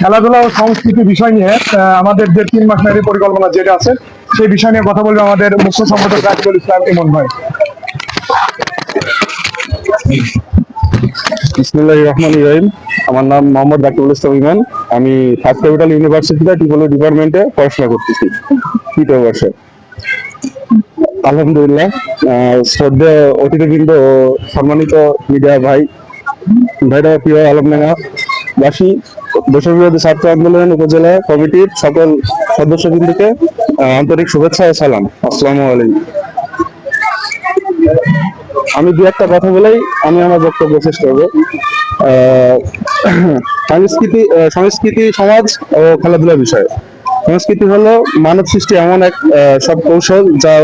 খেলাধুলা ও সংস্কৃতি বিষয় নিয়ে আমাদের যে তিন মাস মেয়াদী পরিকল্পনা যেটা আছে সেই বিষয় নিয়ে কথা বলবে আমাদের মুখ্য সম্পাদক রাকিবুল ইসলাম ইমন ভাই। বিসমুল্লাহ রহমান ইব্রাহিম আমার নাম মোহাম্মদ রাকিবুল ইসলাম ইমান। আমি ফার্স্ট ক্যাপিটাল ইউনিভার্সিটিতে টিপোলজি ডিপার্টমেন্টে পড়াশোনা করতেছি তৃতীয় বর্ষে। আলহামদুলিল্লাহ আহ, শ্রদ্ধেয় অতিথিবৃন্দ সম্মানিত মিডিয়া ভাই ভাইরা প্রিয় আলমডাঙ্গা বাসী দেশের বিরোধী ছাত্র আন্দোলন উপজেলা কমিটির সকল সদস্যবৃন্দকে আহ, আন্তরিক শুভেচ্ছা ও সালাম। আসসালামু আলাইকুম। আমি দু একটা কথা বলেই আমি আমার বক্তব্য শেষ করব। সংস্কৃতি সংস্কৃতি সমাজ ও খেলাধুলা বিষয়। সংস্কৃতি হলো মানব সৃষ্টি এমন এক সব কৌশল যা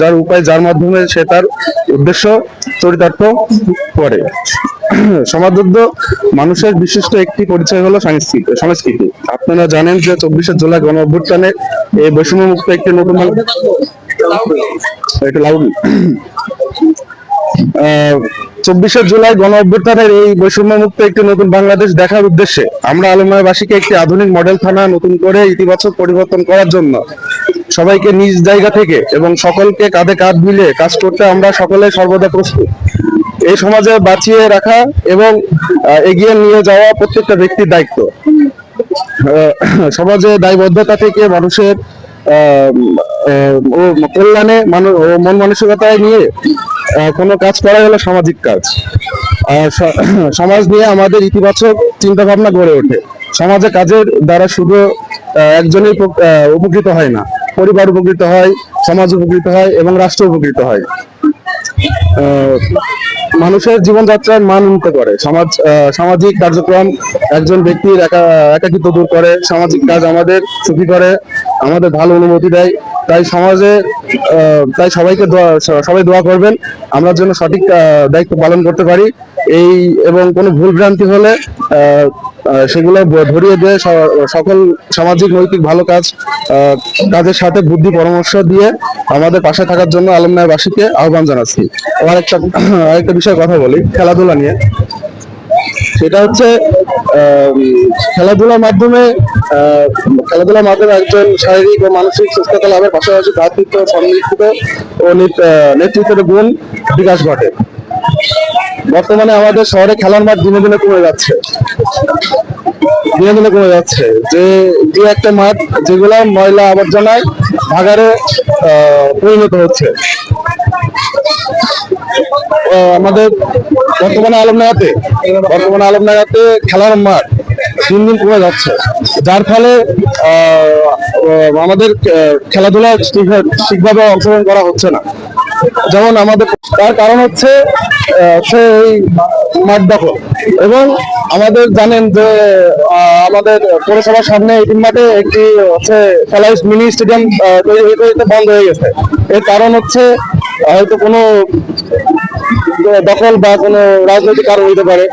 যার উপায়, যার মাধ্যমে সে তার উদ্দেশ্য, চরিতার্থ করে। সমাজবদ্ধ মানুষের বিশিষ্ট একটি পরিচয় হলো সংস্কৃতি সংস্কৃতি। আপনারা জানেন যে চব্বিশে জুলাই গণ অভ্যুত্থানে এই বৈষম্য মুক্ত একটি নতুন একটু লাউড চব্বিশে জুলাই গণ অভ্যুত্থানের এই বৈষম্য মুক্ত একটি নতুন বাংলাদেশ দেখার উদ্দেশ্যে আমরা আলমবাসীকে একটি আধুনিক মডেল থানা নতুন করে ইতিবাচক পরিবর্তন করার জন্য সবাইকে নিজ জায়গা থেকে এবং সকলকে কাঁধে কাঁধ মিলিয়ে কাজ করতে আমরা সকলে সর্বদা প্রস্তুত। এই সমাজে বাঁচিয়ে রাখা এবং এগিয়ে নিয়ে যাওয়া প্রত্যেকটা ব্যক্তির দায়িত্ব। সমাজে দায়বদ্ধতা থেকে মানুষের কল্যাণে মানুষ ও মন মানসিকতায় নিয়ে কোনো কাজ করা হলো সামাজিক কাজ। আর সমাজ নিয়ে আমাদের ইতিবাচক চিন্তা ভাবনা গড়ে ওঠে। সমাজে কাজের দ্বারা শুধু একজনই উপকৃত হয় না। পরিবার উপকৃত হয়, সমাজ উপকৃত হয় এবং রাষ্ট্র উপকৃত হয়। মানুষের জীবনযাত্রার মান উন্নত করে। সমাজ সামাজিক কার্যক্রম একজন ব্যক্তির একা, একাকিত্ব দূর করে। সামাজিক কাজ আমাদের সুখী করে, আমাদের ভালো অনুমতি দেয়। তাই সমাজে তাই সবাইকে দোয়া, সবাই দোয়া করবেন। আমরা যেন সঠিক দায়িত্ব পালন করতে পারি। এই এবং কোনো ভুল ভ্রান্তি হলে সেগুলো ধরিয়ে দিয়ে সকল সামাজিক, নৈতিক ভালো কাজ কাজের সাথে বুদ্ধি, পরামর্শ দিয়ে আমাদের পাশে থাকার জন্য আলমনায়বাসীকে আহ্বান জানাচ্ছি। আর একটা আরেকটা বিষয়ে কথা বলি, খেলাধুলা নিয়ে। সেটা হচ্ছে খেলাধুলার মাধ্যমে খেলাধুলার মাধ্যমে একজন শারীরিক ও মানসিক সুস্থতা লাভের পাশাপাশি ভ্রাতৃত্ব সম্মিলিত ও নেতৃত্বের গুণ বিকাশ ঘটে। বর্তমানে আমাদের শহরে খেলার মাঠ দিনে দিনে কমে যাচ্ছে। দিনে দিনে কমে যাচ্ছে। যে দু একটা মাঠ যেগুলো ময়লা আবর্জনায় ভাগারে পরিণত হচ্ছে। আমাদের বর্তমানে আলমনাগাতে বর্তমানে আলমনাগাতে খেলার মাঠ দিন দিন কমে যাচ্ছে। যার ফলে আমাদের খেলাধুলা ঠিকভাবে অংশগ্রহণ করা হচ্ছে না। যেমন আমাদের তার কারণ হচ্ছে হচ্ছে এই মাঠ দখল। এবং আমাদের জানেন যে আমাদের পৌরসভার সামনে এই মাঠে একটি হচ্ছে খেলা মিনি স্টেডিয়াম তৈরি বন্ধ হয়ে গেছে। এর কারণ হচ্ছে হয়তো কোনো দখল বা কোনো রাজনৈতিক কারণ হইতে পারে।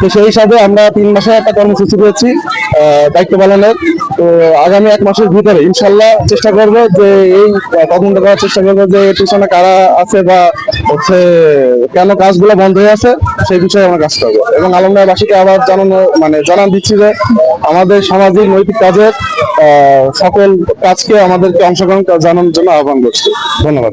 তো সেই হিসাবে আমরা তিন মাসে একটা কর্মসূচি পেয়েছি দায়িত্ব পালনের। তো আগামী এক মাসের ভিতরে ইনশাল্লাহ চেষ্টা করব যে এই তদন্ত করার চেষ্টা করব যে পিছনে কারা আছে বা হচ্ছে কেন কাজগুলো বন্ধ হয়ে আছে, সেই বিষয়ে আমরা কাজ করব। এবং আলমদারবাসীকে আবার জানানো মানে জানান দিচ্ছি যে আমাদের সামাজিক, নৈতিক কাজের সকল কাজকে আমাদেরকে অংশগ্রহণ জানানোর জন্য আহ্বান করছি। ধন্যবাদ